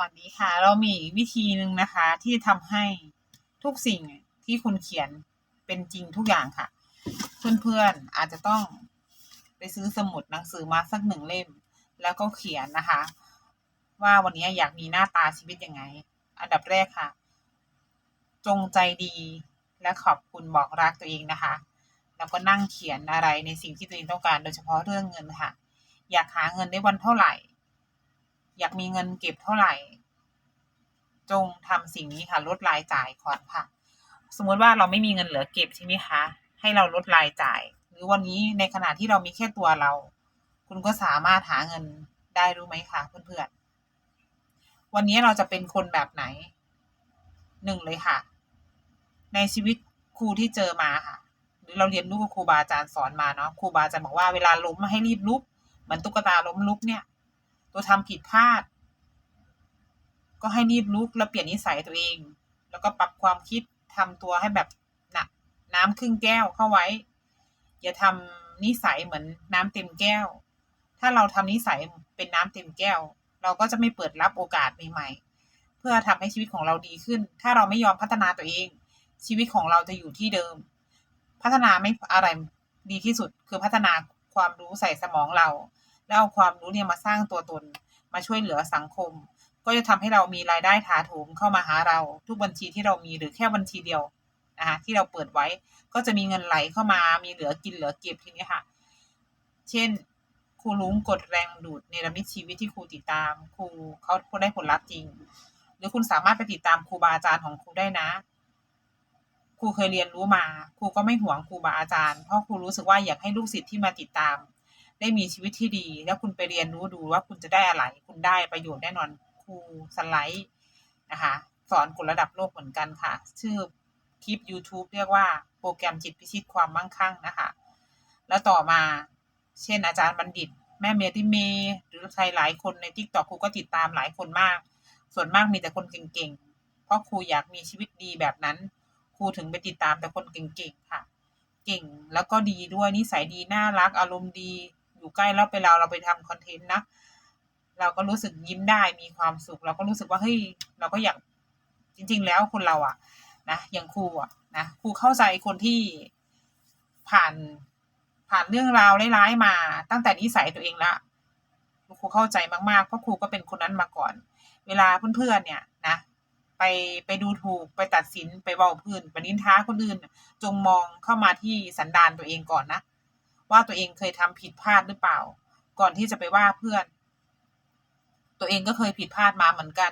วันนี้ค่ะ เรามีวิธีหนึ่งนะคะ ที่ทำให้ทุกสิ่งที่คุณเขียนเป็นจริงทุกอย่างค่ะ เพื่อนๆอาจจะต้องไปซื้อสมุดหนังสือมาสักหนึ่งเล่ม แล้วก็เขียนนะคะ ว่าวันนี้อยากมีหน้าตาชีวิตยังไง อันดับแรกค่ะ จงใจดีและขอบคุณบอกรักตัวเองนะคะ แล้วก็นั่งเขียนอะไรในสิ่งที่ตัวเองต้องการ โดยเฉพาะเรื่องเงินค่ะ อยากหาเงินได้วันเท่าไหร่ากมีเงินเก็บเท่าไหร่ จงทำสิ่งนี้ค่ะ ลดรายจ่ายก่อนค่ะ สมมติว่าเราไม่มีเงินเหลือเก็บใช่ไหมคะ ให้เราลดรายจ่าย หรือวันนี้ในขณะที่เรามีแค่ตัวเรา คุณก็สามารถหาเงินได้รู้ไหมคะเพื่อนๆ วันนี้เราจะเป็นคนแบบไหนหนึ่งเลยค่ะ ในชีวิตครูที่เจอมาค่ะ หรือเราเรียนรู้กับครูบาอาจารย์สอนมาเนาะครูบาอาจารย์บอกว่าเวลาล้มให้รีบลุกเหมือนตุ๊กตาล้มลุกเนี่ย ตัวทำผิดพลาด ก็ให้รีบลุกแล้วเปลี่ยนนิสัยตัวเอง แล้วก็ปรับความคิดทำตัวให้แบบน่ะน้ำครึ่งแก้วเข้าไว้ อย่าทำนิสัยเหมือนน้ำเต็มแก้ว ถ้าเราทำนิสัยเป็นน้ำเต็มแก้ว เราก็จะไม่เปิดรับโอกาสใหม่ๆ เพื่อทำให้ชีวิตของเราดีขึ้น ถ้าเราไม่ยอมพัฒนาตัวเอง ชีวิตของเราจะอยู่ที่เดิม พัฒนาไม่อะไรดีที่สุดคือพัฒนาความรู้ใส่สมองเรา แล้วเอาความรู้เนี่ยมาสร้างตัวตน มาช่วยเหลือสังคม ก็จะทำให้เรามีรายได้ถาโถมเข้ามาหาเรา ทุกบัญชีที่เรามีหรือแค่บัญชีเดียวนะคะที่เราเปิดไว้ก็จะมีเงินไหลเข้ามามีเหลือกินเหลือเก็บทีนี้ค่ะ เช่นครูลุงกดแรงดูดเนรมิตชีวิตที่ครูติดตาม ครูเขาได้ผลลัพธ์จริง หรือคุณสามารถไปติดตามครูบาอาจารย์ของครูได้นะครูเคยเรียนรู้มา ครูก็ไม่หวงครูบาอาจารย์ เพราะครูรู้สึกว่าอยากให้ลูกศิษย์ที่มาติดตาม ได้มีชีวิตที่ดี แล้วคุณไปเรียนรู้ดูว่าคุณจะได้อะไร คุณได้ประโยชน์แน่นอนครูสไลด์นะคะสอนคนระดับโลกเหมือนกันค่ะ ชื่อคลิป YouTube เรียกว่าโปรแกรมจิตพิชิตความมั่งคั่งนะคะ แล้วต่อมาเช่นอาจารย์บัณฑิต แม่เมติเมย์หรือใครหลายคนในทิกตอกครูก็ติดตามหลายคนมาก ส่วนมากมีแต่คนเก่งๆ เพราะครูอยากมีชีวิตดีแบบนั้น ครูถึงไปติดตามแต่คนเก่งๆค่ะ เก่งแล้วก็ดีด้วยนิสัยดีน่ารักอารมณ์ดี ใกล้แล้วไปเราเราไปทำคอนเทนต์นะเราก็รู้สึกยิ้มได้มีความสุข เราก็รู้สึกว่าเฮ้ยเราก็อยากจริง ๆ แล้วคนเราอะนะอย่างครูอะนะครูเข้าใจคนที่ผ่านผ่านเรื่องราวร้ายๆมา ตั้งแต่นิสัยตัวเองละครูเข้าใจมากๆเพราะครูก็เป็นคนนั้นมาก่อน เวลาเพื่อนๆเนี่ยนะ ไปไปดูถูกไปตัดสินไปเบาพื้นไปนินท้าคนอื่น จงมองเข้ามาที่สันดานตัวเองก่อนนะ ว่าตัวเองเคยทำผิดพลาดหรือเปล่า ก่อนที่จะไปว่าเพื่อน ตัวเองก็เคยผิดพลาดมาเหมือนกัน